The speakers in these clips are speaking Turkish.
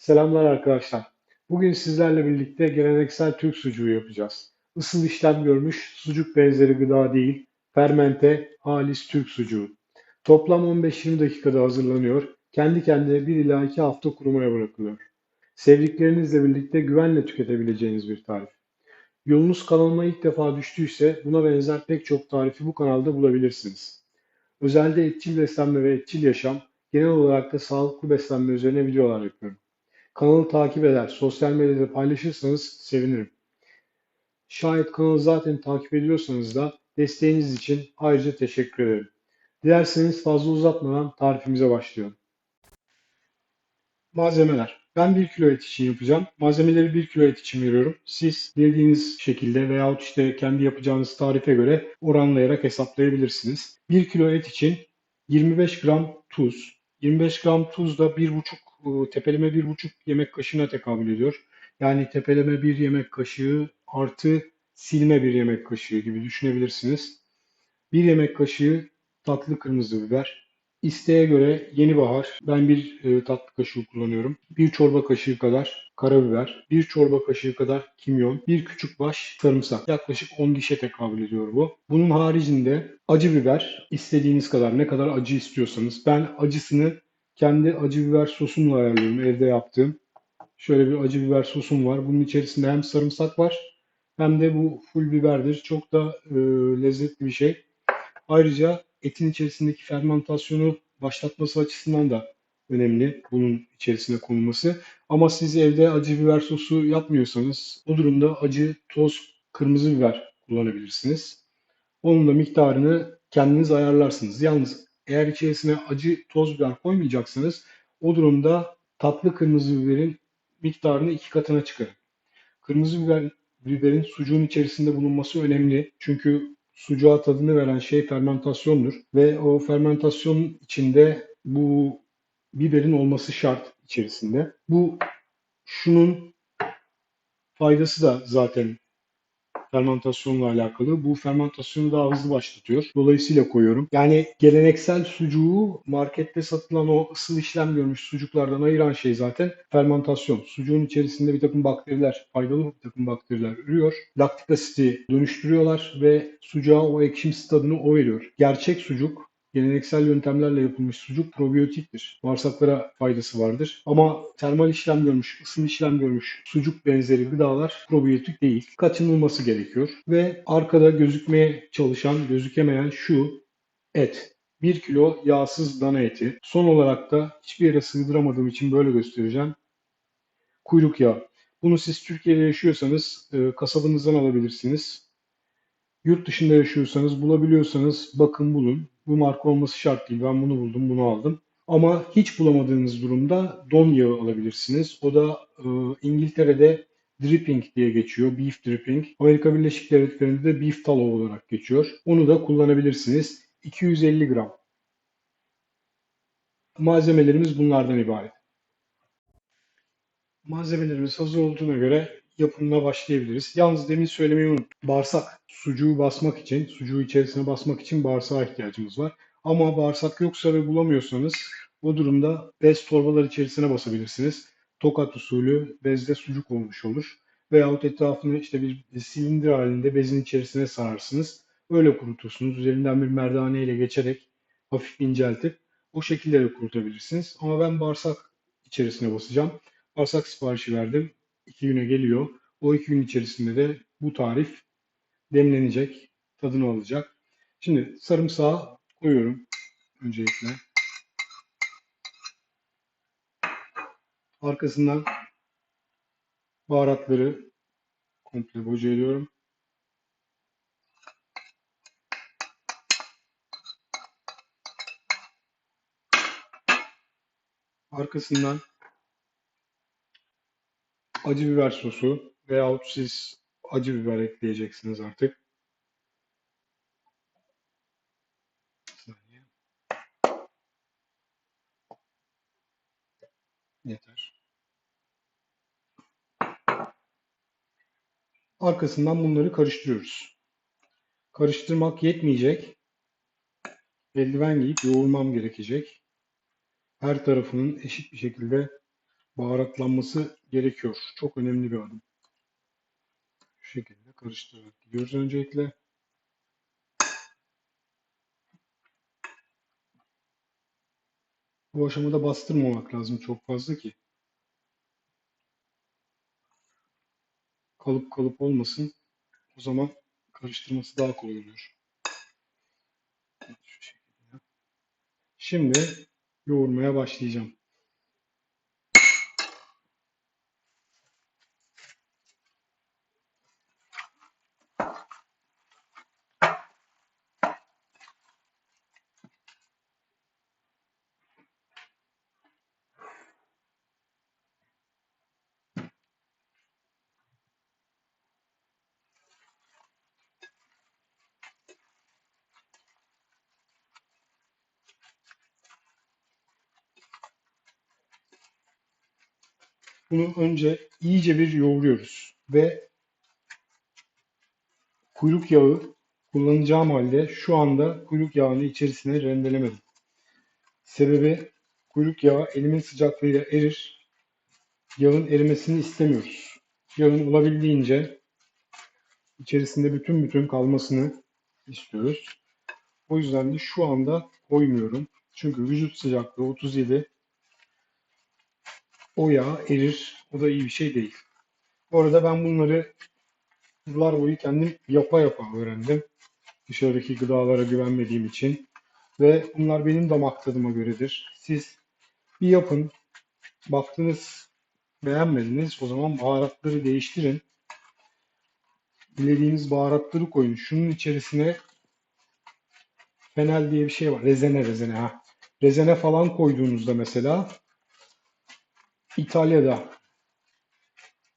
Selamlar arkadaşlar. Bugün sizlerle birlikte geleneksel Türk sucuğu yapacağız. Isıl işlem görmüş sucuk benzeri gıda değil, fermente halis Türk sucuğu. Toplam 15-20 dakikada hazırlanıyor. Kendi kendine 1 ila 2 hafta kurumaya bırakılıyor. Sevdiklerinizle birlikte güvenle tüketebileceğiniz bir tarif. Yolunuz kanalıma ilk defa düştüyse buna benzer pek çok tarifi bu kanalda bulabilirsiniz. Özellikle etçil beslenme ve etçil yaşam, genel olarak da sağlıklı beslenme üzerine videolar yapıyorum. Kanalı takip eder, sosyal medyada paylaşırsanız sevinirim. Şayet kanalı zaten takip ediyorsanız da desteğiniz için ayrıca teşekkür ederim. Dilerseniz fazla uzatmadan tarifimize başlayalım. Malzemeler. Ben 1 kilo et için yapacağım. Malzemeleri 1 kilo et için veriyorum. Siz dilediğiniz şekilde veyahut işte kendi yapacağınız tarife göre oranlayarak hesaplayabilirsiniz. 1 kilo et için 25 gram tuz, 25 gram tuz da 1,5 e, tepeleme 1,5 yemek kaşığına tekabül ediyor. Yani tepeleme 1 yemek kaşığı artı silme 1 yemek kaşığı gibi düşünebilirsiniz. 1 yemek kaşığı tatlı kırmızı biber. İsteğe göre yeni bahar. Ben bir e, tatlı kaşığı kullanıyorum. Bir çorba kaşığı kadar karabiber, bir çorba kaşığı kadar kimyon, bir küçük baş sarımsak. Yaklaşık 10 dişe tekabül ediyor bu. Bunun haricinde acı biber istediğiniz kadar ne kadar acı istiyorsanız. Ben acısını kendi acı biber sosumla ayarlıyorum evde yaptığım. Şöyle bir acı biber sosum var. Bunun içerisinde hem sarımsak var hem de bu full biberdir. Çok da e, lezzetli bir şey. Ayrıca etin içerisindeki fermentasyonu başlatması açısından da önemli bunun içerisine konulması. Ama siz evde acı biber sosu yapmıyorsanız o durumda acı, toz, kırmızı biber kullanabilirsiniz. Onun da miktarını kendiniz ayarlarsınız. Yalnız eğer içerisine acı, toz biber koymayacaksanız o durumda tatlı kırmızı biberin miktarını iki katına çıkarın. Kırmızı biber, biberin sucuğun içerisinde bulunması önemli. Çünkü sucuğa tadını veren şey fermentasyondur. Ve o fermentasyon içinde bu biberin olması şart içerisinde. Bu şunun faydası da zaten fermentasyonla alakalı. Bu fermentasyonu daha hızlı başlatıyor. Dolayısıyla koyuyorum. Yani geleneksel sucuğu markette satılan o ısıl işlem görmüş sucuklardan ayıran şey zaten fermentasyon. Sucuğun içerisinde bir takım bakteriler, faydalı bir takım bakteriler ürüyor. Laktik asiti dönüştürüyorlar ve sucuğa o ekşimsi tadını o veriyor. Gerçek sucuk Geleneksel yöntemlerle yapılmış sucuk probiyotiktir. Bağırsaklara faydası vardır. Ama termal işlem görmüş, ısın işlem görmüş sucuk benzeri gıdalar probiyotik değil. Kaçınılması gerekiyor. Ve arkada gözükmeye çalışan, gözükemeyen şu et. 1 kilo yağsız dana eti. Son olarak da hiçbir yere sığdıramadığım için böyle göstereceğim. Kuyruk yağı. Bunu siz Türkiye'de yaşıyorsanız e, kasabınızdan alabilirsiniz. Yurt dışında yaşıyorsanız bulabiliyorsanız bakın bulun. Bu marka olması şart değil. Ben bunu buldum, bunu aldım. Ama hiç bulamadığınız durumda don yağı alabilirsiniz. O da e, İngiltere'de dripping diye geçiyor. Beef dripping. Amerika Birleşik Devletleri'nde de beef tallow olarak geçiyor. Onu da kullanabilirsiniz. 250 gram. Malzemelerimiz bunlardan ibaret. Malzemelerimiz hazır olduğuna göre yapımına başlayabiliriz. Yalnız demin söylemeyi unuttum. Bağırsak sucuğu basmak için, sucuğu içerisine basmak için bağırsağa ihtiyacımız var. Ama bağırsak yoksa ve bulamıyorsanız o durumda bez torbalar içerisine basabilirsiniz. Tokat usulü bezde sucuk olmuş olur. Veyahut etrafını işte bir silindir halinde bezin içerisine sararsınız. Öyle kurutursunuz. Üzerinden bir merdane ile geçerek hafif inceltip o şekilde de kurutabilirsiniz. Ama ben bağırsak içerisine basacağım. Bağırsak siparişi verdim. İki güne geliyor. O iki gün içerisinde de bu tarif demlenecek, tadını alacak. Şimdi sarımsağı koyuyorum öncelikle. Arkasından baharatları komple boca ediyorum. Arkasından acı biber sosu veyahut siz acı biber ekleyeceksiniz artık. Yeter. Arkasından bunları karıştırıyoruz. Karıştırmak yetmeyecek. Eldiven giyip yoğurmam gerekecek. Her tarafının eşit bir şekilde baharatlanması gerekiyor. Çok önemli bir adım. Şu şekilde karıştırarak gidiyoruz öncelikle. Bu aşamada bastırmamak lazım çok fazla ki kalıp kalıp olmasın. O zaman karıştırması daha kolay oluyor. Şimdi yoğurmaya başlayacağım. Bunu önce iyice bir yoğuruyoruz ve kuyruk yağı kullanacağım halde şu anda kuyruk yağını içerisine rendelemedim. Sebebi kuyruk yağı elimin sıcaklığıyla erir. Yağın erimesini istemiyoruz. Yağın olabildiğince içerisinde bütün bütün kalmasını istiyoruz. O yüzden de şu anda koymuyorum. Çünkü vücut sıcaklığı 37. O yağ erir. O da iyi bir şey değil. Bu arada ben bunları yıllar boyu kendim yapa yapa öğrendim. Dışarıdaki gıdalara güvenmediğim için. Ve bunlar benim damak tadıma göredir. Siz bir yapın. Baktınız beğenmediniz. O zaman baharatları değiştirin. Dilediğiniz baharatları koyun. Şunun içerisine fenel diye bir şey var. Rezene rezene ha. Rezene falan koyduğunuzda mesela İtalya'da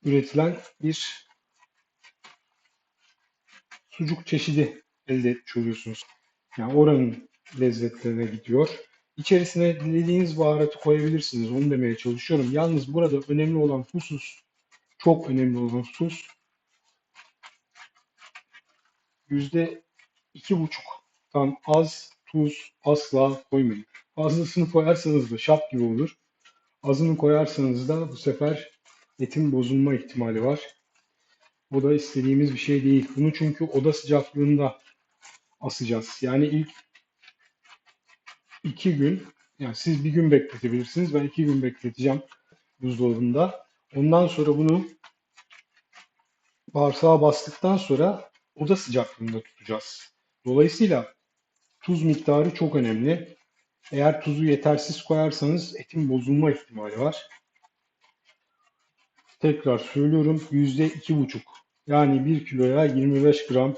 üretilen bir sucuk çeşidi elde etmiş oluyorsunuz. Yani oranın lezzetlerine gidiyor. İçerisine dilediğiniz baharatı koyabilirsiniz. Onu demeye çalışıyorum. Yalnız burada önemli olan husus, çok önemli olan husus yüzde iki buçuktan az tuz asla koymayın. Fazlasını koyarsanız da şap gibi olur. Azını koyarsanız da bu sefer etin bozulma ihtimali var. Bu da istediğimiz bir şey değil. Bunu çünkü oda sıcaklığında asacağız. Yani ilk iki gün, yani siz bir gün bekletebilirsiniz. Ben iki gün bekleteceğim buzdolabında. Ondan sonra bunu bağırsağa bastıktan sonra oda sıcaklığında tutacağız. Dolayısıyla tuz miktarı çok önemli. Eğer tuzu yetersiz koyarsanız etin bozulma ihtimali var. Tekrar söylüyorum yüzde iki buçuk. Yani 1 kiloya 25 gram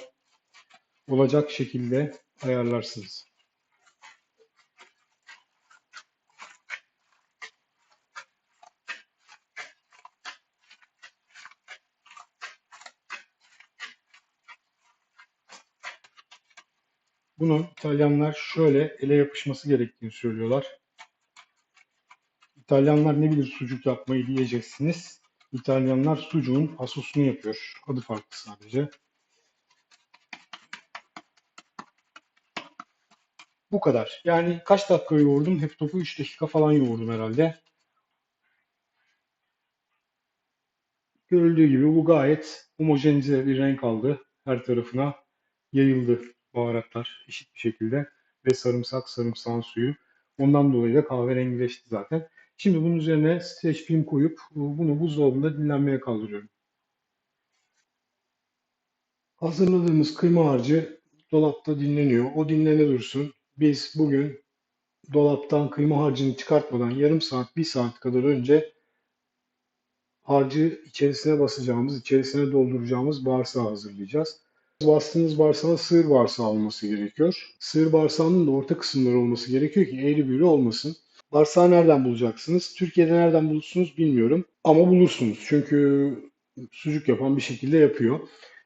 olacak şekilde ayarlarsınız. Bunu İtalyanlar şöyle ele yapışması gerektiğini söylüyorlar. İtalyanlar ne bilir sucuk yapmayı diyeceksiniz. İtalyanlar sucuğun asosunu yapıyor. Adı farklı sadece. Bu kadar. Yani kaç dakika yoğurdum? Hep topu 3 dakika falan yoğurdum herhalde. Görüldüğü gibi bu gayet homojenize bir renk aldı. Her tarafına yayıldı baharatlar eşit bir şekilde ve sarımsak sarımsağın suyu. Ondan dolayı da kahverengileşti zaten. Şimdi bunun üzerine streç film koyup bunu buzdolabında dinlenmeye kaldırıyorum. Hazırladığımız kıyma harcı dolapta dinleniyor. O dinlene dursun. Biz bugün dolaptan kıyma harcını çıkartmadan yarım saat, bir saat kadar önce harcı içerisine basacağımız, içerisine dolduracağımız bağırsağı hazırlayacağız. Bastığınız bağırsağın sığır bağırsağı olması gerekiyor. Sığır bağırsağının da orta kısımları olması gerekiyor ki eğri büğrü olmasın. Bağırsağı nereden bulacaksınız? Türkiye'de nereden bulursunuz bilmiyorum. Ama bulursunuz. Çünkü sucuk yapan bir şekilde yapıyor.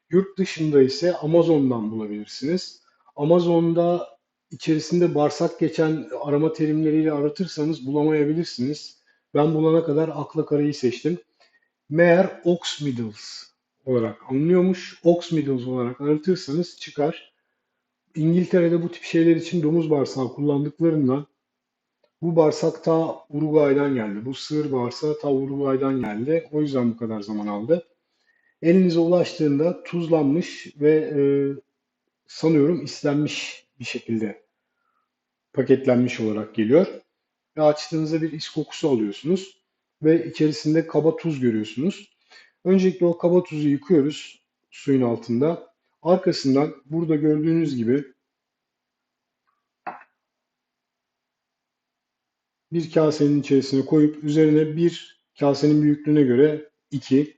Yurt dışında ise Amazon'dan bulabilirsiniz. Amazon'da içerisinde bağırsak geçen arama terimleriyle aratırsanız bulamayabilirsiniz. Ben bulana kadar akla karayı seçtim. Meğer Ox Middles olarak anlıyormuş. Ox Middles olarak aratırsanız çıkar. İngiltere'de bu tip şeyler için domuz bağırsağı kullandıklarından Bu bağırsak ta Uruguay'dan geldi. Bu sığır bağırsağı ta Uruguay'dan geldi. O yüzden bu kadar zaman aldı. Elinize ulaştığında tuzlanmış ve e, sanıyorum islenmiş bir şekilde paketlenmiş olarak geliyor. Ve açtığınızda bir is kokusu alıyorsunuz ve içerisinde kaba tuz görüyorsunuz. Öncelikle o kaba tuzu yıkıyoruz suyun altında. Arkasından burada gördüğünüz gibi bir kasenin içerisine koyup üzerine bir kasenin büyüklüğüne göre iki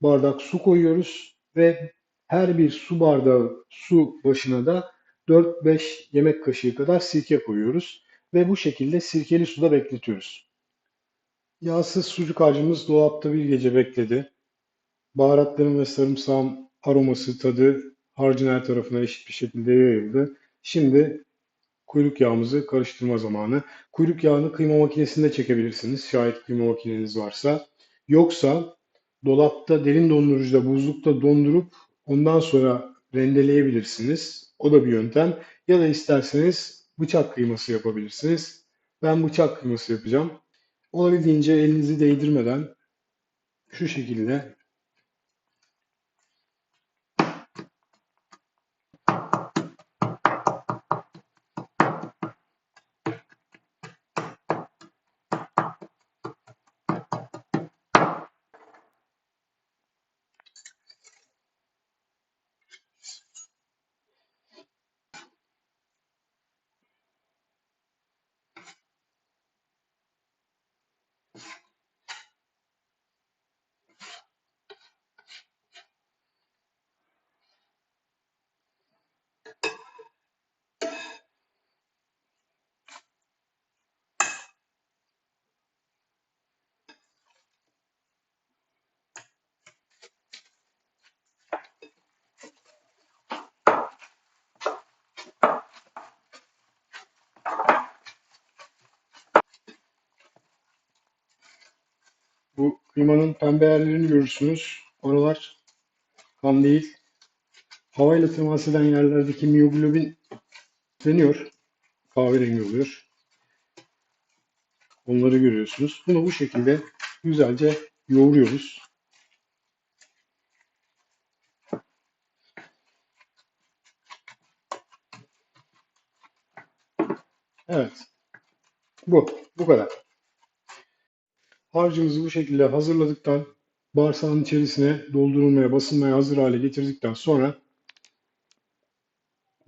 bardak su koyuyoruz ve her bir su bardağı su başına da 4-5 yemek kaşığı kadar sirke koyuyoruz ve bu şekilde sirkeli suda bekletiyoruz. Yağsız sucuk harcımız dolapta bir gece bekledi. Baharatların ve sarımsağın aroması, tadı harcın her tarafına eşit bir şekilde yayıldı. Şimdi kuyruk yağımızı karıştırma zamanı. Kuyruk yağını kıyma makinesinde çekebilirsiniz şayet kıyma makineniz varsa. Yoksa dolapta derin dondurucuda buzlukta dondurup ondan sonra rendeleyebilirsiniz. O da bir yöntem. Ya da isterseniz bıçak kıyması yapabilirsiniz. Ben bıçak kıyması yapacağım. Olabildiğince elinizi değdirmeden şu şekilde bu kıymanın pembe yerlerini görürsünüz. Oralar kan değil. Havayla temas eden yerlerdeki miyoglobin deniyor. Kahverengi oluyor. Onları görüyorsunuz. Bunu bu şekilde güzelce yoğuruyoruz. Evet. Bu. Bu kadar. Harcımızı bu şekilde hazırladıktan, bağırsağın içerisine doldurulmaya, basılmaya hazır hale getirdikten sonra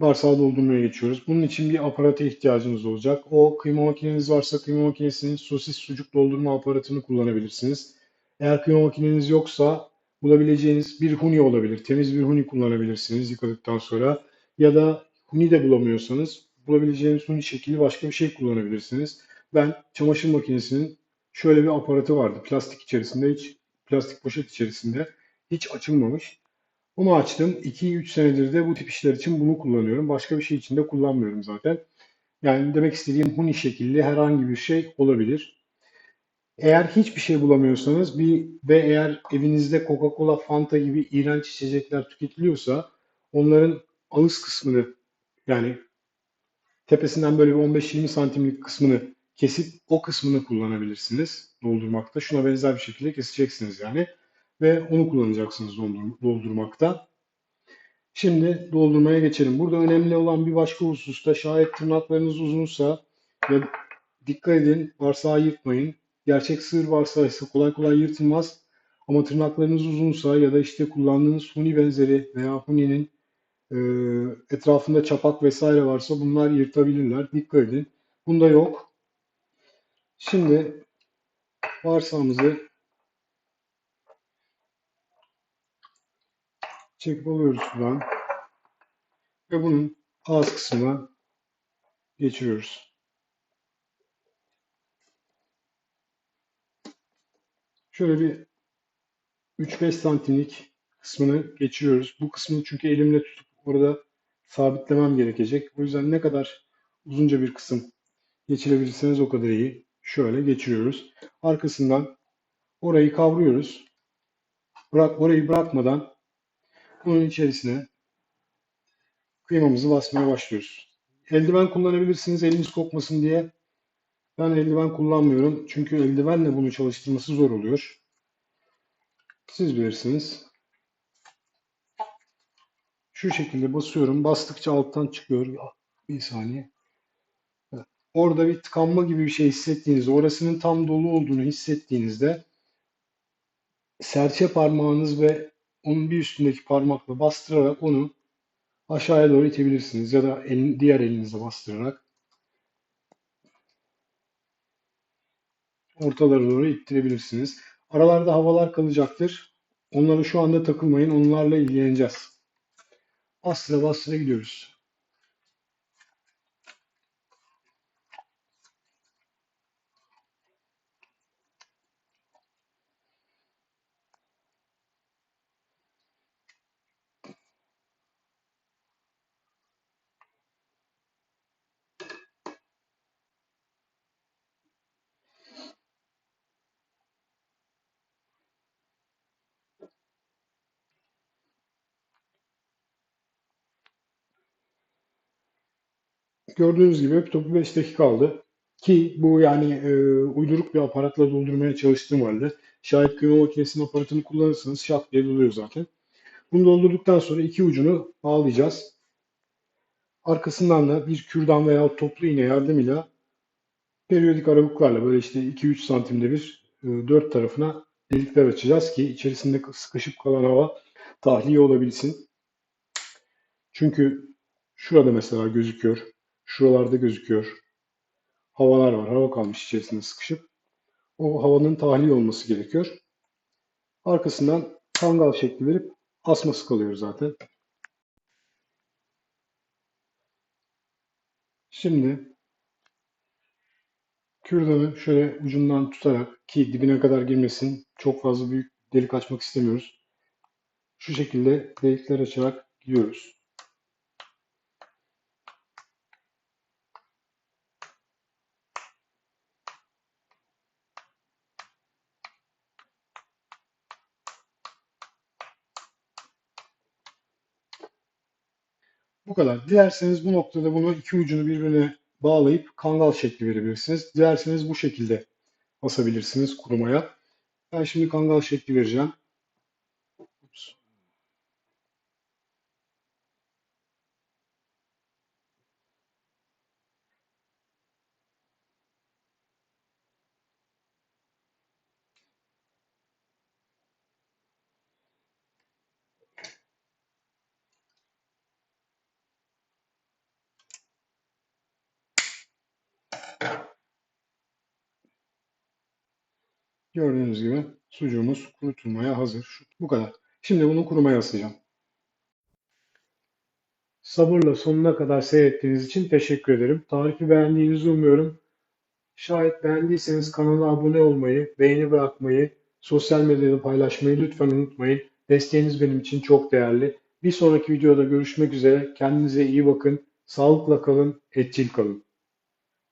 bağırsağı doldurmaya geçiyoruz. Bunun için bir aparata ihtiyacınız olacak. O kıyma makineniz varsa kıyma makinesinin sosis sucuk doldurma aparatını kullanabilirsiniz. Eğer kıyma makineniz yoksa bulabileceğiniz bir huni olabilir. Temiz bir huni kullanabilirsiniz yıkadıktan sonra. Ya da huni de bulamıyorsanız bulabileceğiniz huni şekli başka bir şey kullanabilirsiniz. Ben çamaşır makinesinin şöyle bir aparatı vardı. Plastik içerisinde hiç plastik poşet içerisinde hiç açılmamış. Bunu açtım. 2-3 senedir de bu tip işler için bunu kullanıyorum. Başka bir şey için de kullanmıyorum zaten. Yani demek istediğim huni şekilli herhangi bir şey olabilir. Eğer hiçbir şey bulamıyorsanız bir ve eğer evinizde Coca-Cola, Fanta gibi iğrenç içecekler tüketiliyorsa onların ağız kısmını yani tepesinden böyle bir 15-20 santimlik kısmını kesip o kısmını kullanabilirsiniz doldurmakta. Şuna benzer bir şekilde keseceksiniz yani ve onu kullanacaksınız doldur- doldurmakta. Şimdi doldurmaya geçelim. Burada önemli olan bir başka husus da şayet tırnaklarınız uzunsa ya dikkat edin bağırsağı yırtmayın. Gerçek sığır bağırsağı ise kolay kolay yırtılmaz. Ama tırnaklarınız uzunsa ya da işte kullandığınız huni benzeri veya huninin e, etrafında çapak vesaire varsa bunlar yırtabilirler. Dikkat edin. Bunda yok. Şimdi bağırsağımızı çekip alıyoruz sudan ve bunun ağız kısmına geçiriyoruz. Şöyle bir 3-5 santimlik kısmını geçiriyoruz. Bu kısmını çünkü elimle tutup orada sabitlemem gerekecek. O yüzden ne kadar uzunca bir kısım geçirebilirseniz o kadar iyi. Şöyle geçiriyoruz. Arkasından orayı kavruyoruz. Bırak, orayı bırakmadan bunun içerisine kıymamızı basmaya başlıyoruz. Eldiven kullanabilirsiniz eliniz kokmasın diye. Ben eldiven kullanmıyorum. Çünkü eldivenle bunu çalıştırması zor oluyor. Siz bilirsiniz. Şu şekilde basıyorum. Bastıkça alttan çıkıyor. Bir saniye. Orada bir tıkanma gibi bir şey hissettiğinizde, orasının tam dolu olduğunu hissettiğinizde serçe parmağınız ve onun bir üstündeki parmakla bastırarak onu aşağıya doğru itebilirsiniz. Ya da elin, diğer elinizle bastırarak ortalara doğru ittirebilirsiniz. Aralarda havalar kalacaktır. Onlara şu anda takılmayın. Onlarla ilgileneceğiz. Bastıra bastıra gidiyoruz. Gördüğünüz gibi topu 5 dakika aldı. Ki bu yani e, uyduruk bir aparatla doldurmaya çalıştığım halde şayet kıyma makinesinin aparatını kullanırsanız şak diye doluyor zaten. Bunu doldurduktan sonra iki ucunu bağlayacağız. Arkasından da bir kürdan veya toplu iğne yardımıyla periyodik aralıklarla böyle işte 2-3 santimde bir e, dört tarafına delikler açacağız ki içerisinde sıkışıp kalan hava tahliye olabilsin. Çünkü şurada mesela gözüküyor. Şuralarda gözüküyor. Havalar var. Hava kalmış içerisinde sıkışıp. O havanın tahliye olması gerekiyor. Arkasından kangal şekli verip asması kalıyor zaten. Şimdi kürdanı şöyle ucundan tutarak ki dibine kadar girmesin. Çok fazla büyük delik açmak istemiyoruz. Şu şekilde delikler açarak gidiyoruz. Bu kadar. Dilerseniz bu noktada bunu iki ucunu birbirine bağlayıp kangal şekli verebilirsiniz. Dilerseniz bu şekilde basabilirsiniz kurumaya. Ben şimdi kangal şekli vereceğim. Gördüğünüz gibi sucuğumuz kurutulmaya hazır. Bu kadar. Şimdi bunu kurumaya asacağım. Sabırla sonuna kadar seyrettiğiniz için teşekkür ederim. Tarifi beğendiğinizi umuyorum. Şayet beğendiyseniz kanala abone olmayı, beğeni bırakmayı, sosyal medyada paylaşmayı lütfen unutmayın. Desteğiniz benim için çok değerli. Bir sonraki videoda görüşmek üzere. Kendinize iyi bakın. Sağlıkla kalın, etçil kalın.